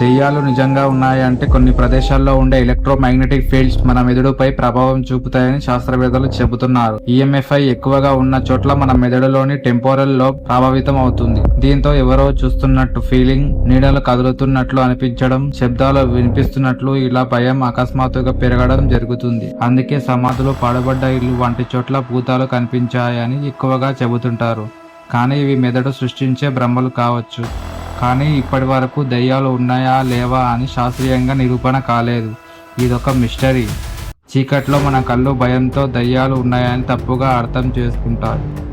దెయ్యాలు నిజంగా ఉన్నాయంటే కొన్ని ప్రదేశాల్లో ఉండే ఎలక్ట్రోమాగ్నెటిక్ ఫీల్డ్స్ మన మెదడుపై ప్రభావం చూపుతాయని శాస్త్రవేత్తలు చెబుతున్నారు. ఈఎంఎఫ్ఐ ఎక్కువగా ఉన్న చోట్ల మన మెదడులోని టెంపోరల్లో ప్రభావితం అవుతుంది. దీంతో ఎవరో చూస్తున్నట్టు ఫీలింగ్ నీడలు కదులుతున్నట్లు అనిపించడం శబ్దాలు వినిపిస్తున్నట్లు ఇలా భయం అకస్మాత్తుగా పెరగడం జరుగుతుంది. అందుకే సమాధులు పాడుబడ్డ ఇల్లు వంటి చోట్ల భూతాలు కనిపించాయని ఎక్కువగా చెబుతుంటారు. కానీ ఇవి మెదడు సృష్టించే భ్రమలు కావచ్చు. కానీ ఇప్పటి వరకు దయ్యాలు ఉన్నాయా లేవా అని శాస్త్రీయంగా నిరూపణ కాలేదు. ఇదొక మిస్టరీ. చీకట్లో మన కళ్ళు భయంతో దయ్యాలు ఉన్నాయని తప్పుగా అర్థం చేసుకుంటారు.